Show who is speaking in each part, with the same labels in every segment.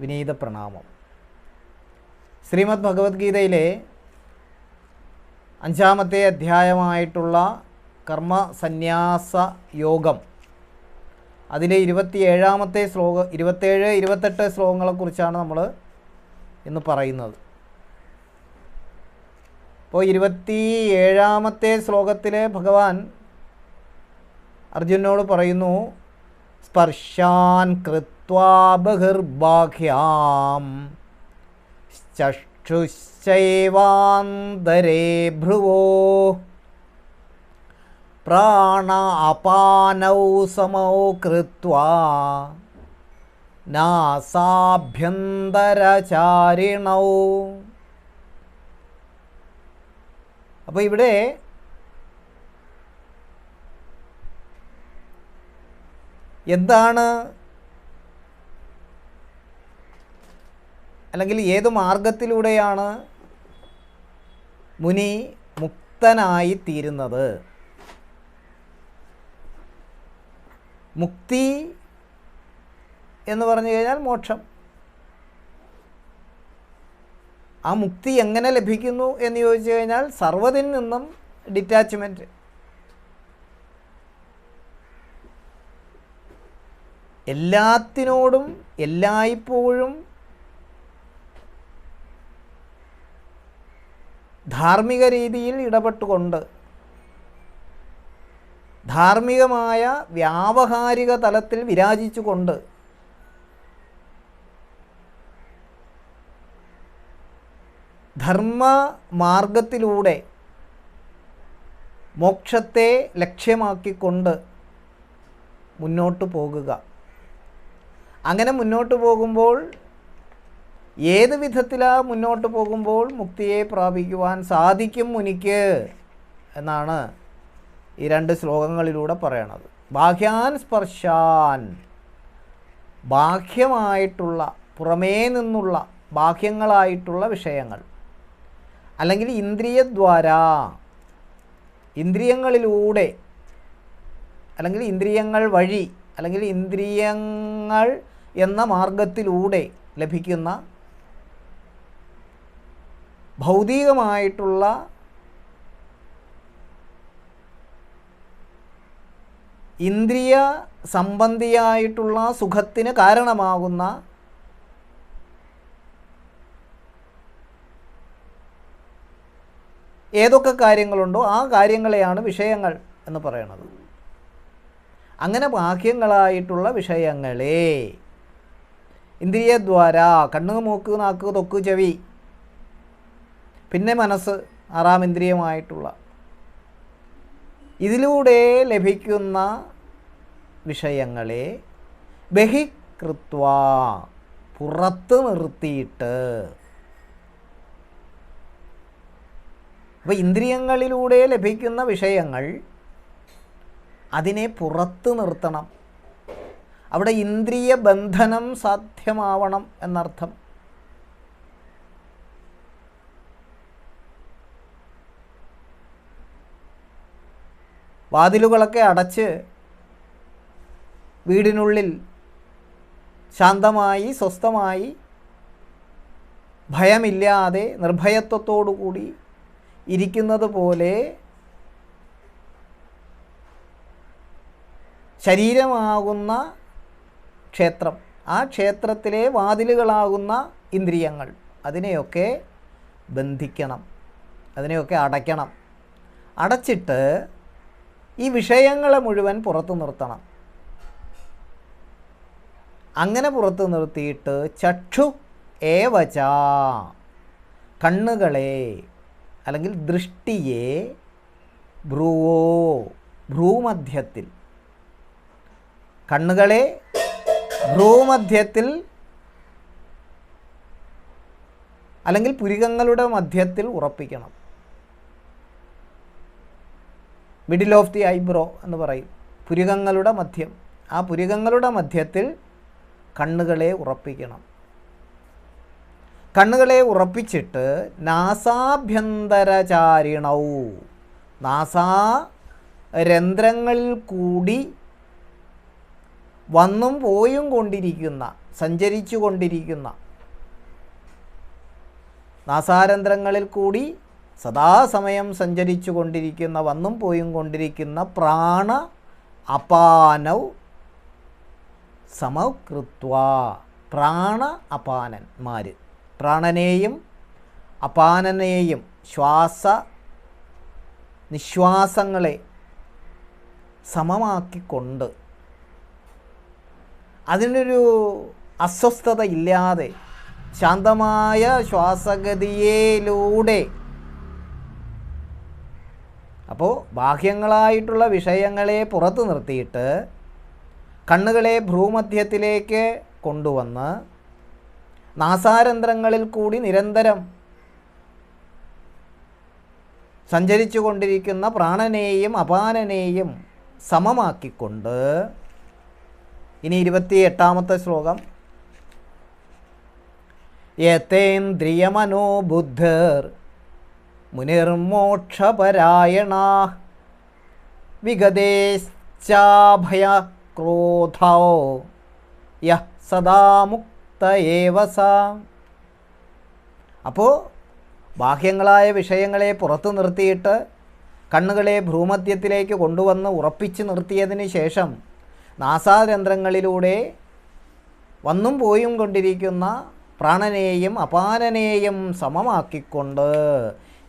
Speaker 1: വിനീത പ്രണാമം. ശ്രീമദ് ഭഗവത്ഗീതയിലെ അഞ്ചാമത്തെ അധ്യായമായിട്ടുള്ള കർമ്മ സന്യാസ യോഗം അതിലെ ഇരുപത്തിയേഴാമത്തെ ശ്ലോക ഇരുപത്തേഴ് ഇരുപത്തെട്ട് ശ്ലോകങ്ങളെക്കുറിച്ചാണ് നമ്മൾ ഇന്ന് പറയുന്നത്. അപ്പോൾ ഇരുപത്തി ഏഴാമത്തെ ശ്ലോകത്തിലെ ഭഗവാൻ അർജുനോട് പറയുന്നു സ്പർശാൻ കൃത്വാ ബഹിർബാഹ്യാം ചക്ഷുശൈവാന്തരേ ഭ്രുവോ. പ്രാണ അപാനൗ സമൗ കൃത്വാ. നാസാഭ്യന്തരചാരിണൗ. അപ്പോൾ ഇവിടെ എന്താണ് അല്ലെങ്കിൽ ഏത് മാർഗത്തിലൂടെയാണ് മുനി മുക്തനായി തീരുന്നത്? മുക്തി എന്ന് പറഞ്ഞു കഴിഞ്ഞാൽ മോക്ഷം. ആ മുക്തി എങ്ങനെ ലഭിക്കുന്നു എന്ന് ചോദിച്ചു കഴിഞ്ഞാൽ സർവതിൽ നിന്നും ഡിറ്റാച്ച്മെന്റ് എല്ലാത്തിനോടും എല്ലായ്പ്പോഴും ധാർമ്മിക രീതിയിൽ ഇടപെട്ടുകൊണ്ട് ധാർമ്മികമായ വ്യാവഹാരിക തലത്തിൽ വിരാജിച്ചുകൊണ്ട് ധർമ്മ മാർഗത്തിലൂടെ മോക്ഷത്തെ ലക്ഷ്യമാക്കിക്കൊണ്ട് മുന്നോട്ട് പോകുക. അങ്ങനെ മുന്നോട്ട് പോകുമ്പോൾ ഏത് വിധത്തിലാ മുന്നോട്ട് പോകുമ്പോൾ മുക്തിയെ പ്രാപിക്കുവാൻ സാധിക്കും മുനിക്ക് എന്നാണ് ഈ രണ്ട് ശ്ലോകങ്ങളിലൂടെ പറയണത്. ബാഹ്യാൻ സ്പർശാൻ ബാഹ്യമായിട്ടുള്ള പുറമേ നിന്നുള്ള ബാഹ്യങ്ങളായിട്ടുള്ള വിഷയങ്ങൾ. അല്ലെങ്കിൽ ഇന്ദ്രിയദ്വാര ഇന്ദ്രിയങ്ങളിലൂടെ അല്ലെങ്കിൽ ഇന്ദ്രിയങ്ങൾ വഴി അല്ലെങ്കിൽ ഇന്ദ്രിയങ്ങൾ എന്ന മാർഗത്തിലൂടെ ലഭിക്കുന്ന ഭൗതികമായിട്ടുള്ള ഇന്ദ്രിയ സംബന്ധിയായിട്ടുള്ള സുഖത്തിന് കാരണമാകുന്ന ഏതൊക്കെ കാര്യങ്ങളുണ്ടോ ആ കാര്യങ്ങളെയാണ് വിഷയങ്ങൾ എന്ന് പറയുന്നത് അങ്ങനെ ബാഹ്യങ്ങളായിട്ടുള്ള വിഷയങ്ങളെ ഇന്ദ്രിയദ്വാര കണ്ണു മൂക്ക് നാക്ക് തൊക്ക് ചെവി പിന്നെ മനസ്സ് ആറാം ഇന്ദ്രിയമായിട്ടുള്ള ഇതിലൂടെ ലഭിക്കുന്ന വിഷയങ്ങളെ ബഹികൃത്വ പുറത്ത് നിർത്തിയിട്ട്. അപ്പോൾ ഇന്ദ്രിയങ്ങളിലൂടെ ലഭിക്കുന്ന വിഷയങ്ങൾ അതിനെ പുറത്ത് നിർത്തണം. അവിടെ ഇന്ദ്രിയ ബന്ധനം സാധ്യമാവണം എന്നർത്ഥം. വാതിലുകളൊക്കെ അടച്ച് വീടിനുള്ളിൽ ശാന്തമായി സ്വസ്ഥമായി ഭയമില്ലാതെ നിർഭയത്വത്തോടുകൂടി ഇരിക്കുന്നത് പോലെ ശരീരമാകുന്ന ക്ഷേത്രം. ആ ക്ഷേത്രത്തിലെ വാതിലുകളാകുന്ന ഇന്ദ്രിയങ്ങൾ അതിനെയൊക്കെ ബന്ധിക്കണം. അതിനെയൊക്കെ അടയ്ക്കണം. അടച്ചിട്ട് ഈ വിഷയങ്ങളെ മുഴുവൻ പുറത്തു നിർത്തണം. അങ്ങനെ പുറത്തു നിർത്തിയിട്ട് ചക്ഷു ഏവച കണ്ണുകളെ അല്ലെങ്കിൽ ദൃഷ്ടിയെ ഭ്രുവോ ഭ്രൂമധ്യത്തിൽ കണ്ണുകളെ ഭ്രൂമധ്യത്തിൽ അല്ലെങ്കിൽ പുരികങ്ങളുടെ മധ്യത്തിൽ ഉറപ്പിക്കണം. മിഡിൽ ഓഫ് ദി ഐബ്രോ എന്ന് പറയും. പുരികങ്ങളുടെ മധ്യം. ആ പുരികങ്ങളുടെ മധ്യത്തിൽ കണ്ണുകളെ ഉറപ്പിക്കണം. കണ്ണുകളെ ഉറപ്പിച്ചിട്ട് നാസാഭ്യന്തരചാരിണൗ. നാസാ രന്ധ്രങ്ങളിൽ കൂടി വന്നും പോയും കൊണ്ടിരിക്കുന്ന സഞ്ചരിച്ചു കൊണ്ടിരിക്കുന്ന നാസാരന്ധ്രങ്ങളിൽ കൂടി സദാസമയം സഞ്ചരിച്ചു കൊണ്ടിരിക്കുന്ന വന്നും പോയും കൊണ്ടിരിക്കുന്ന പ്രാണ അപാനൗ സമകൃത്വ. പ്രാണ അപാനന്മാർ പ്രാണനെയും അപാനനെയും ശ്വാസ നിശ്വാസങ്ങളെ സമമാക്കിക്കൊണ്ട് അതിനൊരു അസ്വസ്ഥത ഇല്ലാതെ ശാന്തമായ ശ്വാസഗതിയിലൂടെ അപ്പോൾ ബാഹ്യങ്ങളായിട്ടുള്ള വിഷയങ്ങളെ പുറത്തു നിർത്തിയിട്ട് കണ്ണുകളെ ഭ്രൂമധ്യത്തിലേക്ക് കൊണ്ടുവന്ന് നാസാരന്ധ്രങ്ങളിൽ കൂടി നിരന്തരം സഞ്ചരിച്ചു കൊണ്ടിരിക്കുന്ന പ്രാണനെയും അപാനനെയും സമമാക്കിക്കൊണ്ട് ഇനി ഇരുപത്തി എട്ടാമത്തെ ശ്ലോകം. യതേന്ദ്രിയമനോ ബുദ്ധർ മുനിർമോക്ഷപരായണ. വിഗതേശ്ചാഭയ ക്രോധോ യ സദാ മുക്ത ഏവസ അപ്പോൾ ബാഹ്യങ്ങളായ വിഷയങ്ങളെ പുറത്തു നിർത്തിയിട്ട് കണ്ണുകളെ ഭ്രൂമധ്യത്തിലേക്ക് കൊണ്ടുവന്ന് ഉറപ്പിച്ച് നിർത്തിയതിന് ശേഷം നാസാരന്ധ്രങ്ങളിലൂടെ വന്നും പോയും കൊണ്ടിരിക്കുന്ന പ്രാണനെയും അപാനനെയും സമമാക്കിക്കൊണ്ട്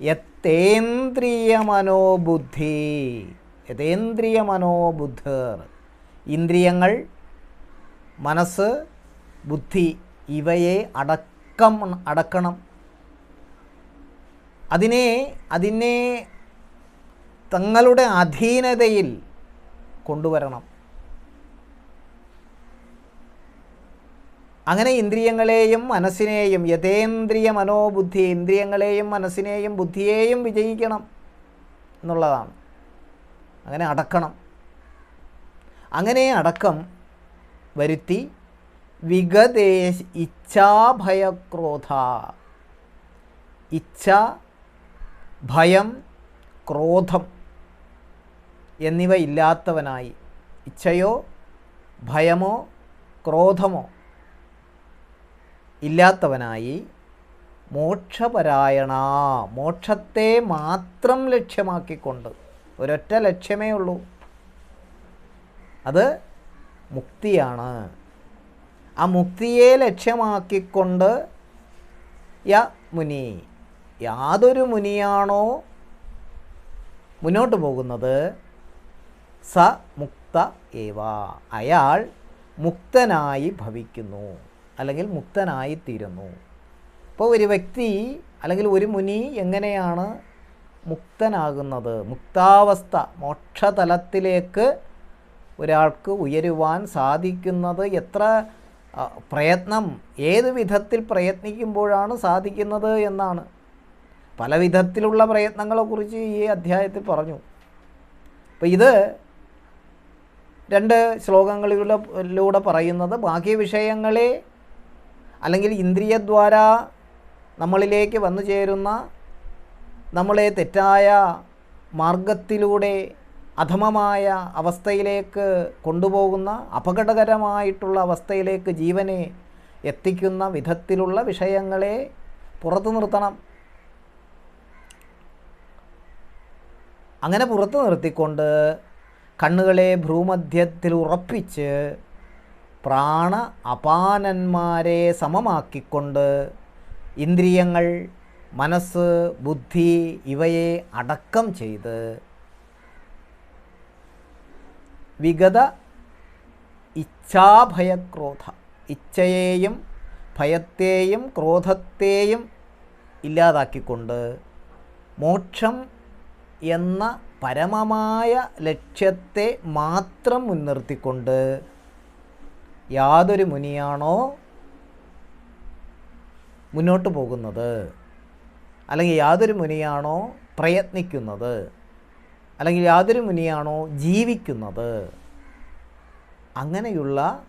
Speaker 1: യത്തേന്ദ്രിയ മനോബുദ്ധി യഥേന്ദ്രിയ മനോബുദ്ധർ ഇന്ദ്രിയങ്ങൾ മനസ്സ് ബുദ്ധി ഇവയെ അടക്കം അടക്കണം. അതിനെ അതിനെ തങ്ങളുടെ അധീനതയിൽ കൊണ്ടുവരണം. അങ്ങനെ ഇന്ദ്രിയങ്ങളെയും മനസ്സിനെയും യഥേന്ദ്രിയ മനോബുദ്ധി ഇന്ദ്രിയങ്ങളെയും മനസ്സിനെയും ബുദ്ധിയെയും വിജയിക്കണം എന്നുള്ളതാണ്. അങ്ങനെ അടക്കണം. അങ്ങനെ അടക്കം വരുത്തി വിഗതേശ് ഇച്ഛാഭയക്രോധ. ഇച്ഛ ഭയം ക്രോധം എന്നിവ ഇല്ലാത്തവനായി. ഇച്ഛയോ ഭയമോ ക്രോധമോ ഇല്ലാത്തവനായി മോക്ഷപരായണ. മോക്ഷത്തെ മാത്രം ലക്ഷ്യമാക്കിക്കൊണ്ട്. ഒരൊറ്റ ലക്ഷ്യമേ ഉള്ളൂ. അത് മുക്തിയാണ്. ആ മുക്തിയെ ലക്ഷ്യമാക്കിക്കൊണ്ട് യ മുനി. യാതൊരു മുനിയാണോ മുന്നോട്ട് പോകുന്നത്? സ മുക്ത ഏവ. അയാൾ മുക്തനായി ഭവിക്കുന്നു. അല്ലെങ്കിൽ മുക്തനായിത്തീരുന്നു. അപ്പോൾ ഒരു വ്യക്തി അല്ലെങ്കിൽ ഒരു മുനി എങ്ങനെയാണ് മുക്തനാകുന്നത്? മുക്താവസ്ഥ മോക്ഷതലത്തിലേക്ക് ഒരാൾക്ക് ഉയരുവാൻ സാധിക്കുന്നത് എത്ര പ്രയത്നം ഏത് വിധത്തിൽ പ്രയത്നിക്കുമ്പോഴാണ് സാധിക്കുന്നത് എന്നാണ്. പല വിധത്തിലുള്ള പ്രയത്നങ്ങളെക്കുറിച്ച് ഈ അധ്യായത്തിൽ പറഞ്ഞു. അപ്പോൾ ഇത് രണ്ട് ശ്ലോകങ്ങളിലൂടെ ലൂടെ പറയുന്നത് ബാക്കി വിഷയങ്ങളെ അല്ലെങ്കിൽ ഇന്ദ്രിയദ്വാര നമ്മളിലേക്ക് വന്നു ചേരുന്ന നമ്മളെ തെറ്റായ മാർഗത്തിലൂടെ അധമമായ അവസ്ഥയിലേക്ക് കൊണ്ടുപോകുന്ന അപകടകരമായിട്ടുള്ള അവസ്ഥയിലേക്ക് ജീവനെ എത്തിക്കുന്ന വിധത്തിലുള്ള വിഷയങ്ങളെ പുറത്തു നിർത്തണം. അങ്ങനെ പുറത്തു നിർത്തിക്കൊണ്ട് കണ്ണുകളെ ഭ്രൂമധ്യത്തിൽ ഉറപ്പിച്ച് പ്രാണ അപാനന്മാരെ സമമാക്കിക്കൊണ്ട് ഇന്ദ്രിയങ്ങൾ മനസ്സ് ബുദ്ധി ഇവയെ അടക്കം ചെയ്ത് വിഗത ഇച്ഛാഭയക്രോധ ഇച്ഛയെയും ഭയത്തെയും ക്രോധത്തെയും ഇല്ലാതാക്കിക്കൊണ്ട് മോക്ഷം എന്ന പരമമായ ലക്ഷ്യത്തെ മാത്രം മുൻനിർത്തിക്കൊണ്ട് യാതൊരു മുനിയാണോ മുന്നോട്ട് പോകുന്നത്? അല്ലെങ്കിൽ യാതൊരു മുനിയാണോ പ്രയത്നിക്കുന്നത്? അല്ലെങ്കിൽ യാതൊരു മുനിയാണോ ജീവിക്കുന്നത്? അങ്ങനെയുള്ള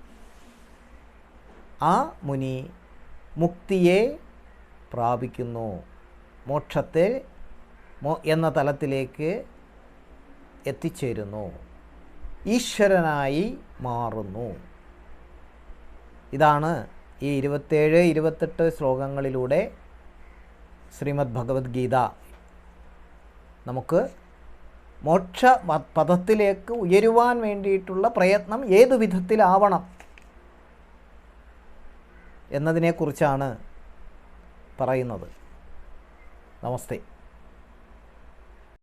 Speaker 1: ആ മുനി മുക്തിയെ പ്രാപിക്കുന്നു. മോക്ഷത്തെ എന്ന തലത്തിലേക്ക് എത്തിച്ചേരുന്നു. ഈശ്വരനായി മാറുന്നു. ഇതാണ് ഈ ഇരുപത്തേഴ് ഇരുപത്തെട്ട് ശ്ലോകങ്ങളിലൂടെ ശ്രീമദ് ഭഗവത്ഗീത നമുക്ക് മോക്ഷ പദത്തിലേക്ക് ഉയരുവാൻ വേണ്ടിയിട്ടുള്ള പ്രയത്നം ഏതു വിധത്തിലാവണം എന്നതിനെക്കുറിച്ചാണ് പറയുന്നത്. നമസ്തേ.